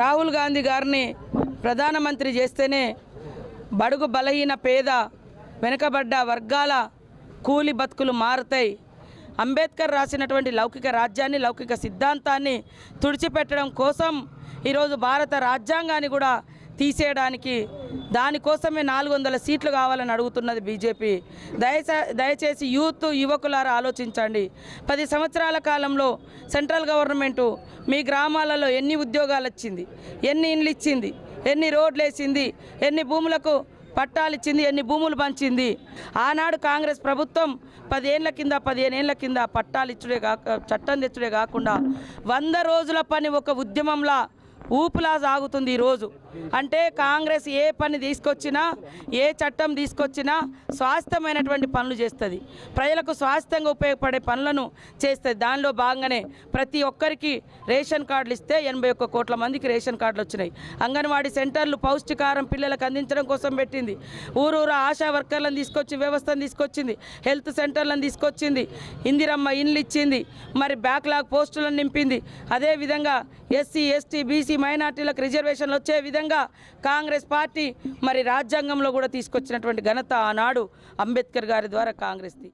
రాహుల్ గాంధీ గారిని ప్రధానమంత్రి చేస్తేనే బడుగు బలహీన పేద వెనుకబడ్డ వర్గాల కూలి బతుకులు మారుతాయి. అంబేద్కర్ రాసినటువంటి లౌకిక రాజ్యాన్ని లౌకిక సిద్ధాంతాన్ని తుడిచిపెట్టడం కోసం ఈరోజు భారత రాజ్యాంగాన్ని కూడా తీసేయడానికి దానికోసమే నాలుగు వందల సీట్లు కావాలని అడుగుతున్నది బీజేపీ. దయచే దయచేసి యూత్ యువకులారా ఆలోచించండి. పది సంవత్సరాల కాలంలో సెంట్రల్ గవర్నమెంటు మీ గ్రామాలలో ఎన్ని ఉద్యోగాలు వచ్చింది ఎన్ని ఇండ్లు ఇచ్చింది ఎన్ని రోడ్లు వేసింది ఎన్ని భూములకు పట్టాలు ఇచ్చింది ఎన్ని భూములు పంచింది. ఆనాడు కాంగ్రెస్ ప్రభుత్వం పదేళ్ళ కింద పదిహేను కింద పట్టాలు ఇచ్చుడే కాక చట్టం తెచ్చుడే కాకుండా వంద రోజుల పని ఒక ఉద్యమంలా ఊపులా సాగుతుంది ఈరోజు. అంటే కాంగ్రెస్ ఏ పని తీసుకొచ్చినా ఏ చట్టం తీసుకొచ్చినా స్వాస్థ్యమైనటువంటి పనులు చేస్తుంది. ప్రజలకు స్వాస్థ్యంగా ఉపయోగపడే పనులను చేస్తుంది. దానిలో భాగంగానే ప్రతి ఒక్కరికి రేషన్ కార్డులు ఇస్తే ఎనభై ఒక్క కోట్ల మందికి రేషన్ కార్డులు వచ్చినాయి. అంగన్వాడీ సెంటర్లు పౌష్టికారం పిల్లలకు అందించడం కోసం పెట్టింది. ఊరూరు ఆశా వర్కర్లను తీసుకొచ్చి వ్యవస్థను తీసుకొచ్చింది. హెల్త్ సెంటర్లను తీసుకొచ్చింది. ఇందిరమ్మ ఇండ్లు ఇచ్చింది. మరి బ్యాక్లాగ్ పోస్టులను నింపింది. అదేవిధంగా ఎస్సీ ఎస్టీ బీసీ మైనార్టీలకు రిజర్వేషన్లు వచ్చే విధంగా కాంగ్రెస్ పార్టీ మరి రాజ్యాంగంలో కూడా తీసుకొచ్చినటువంటి ఘనత ఆనాడు అంబేద్కర్ గారి ద్వారా కాంగ్రెస్ది.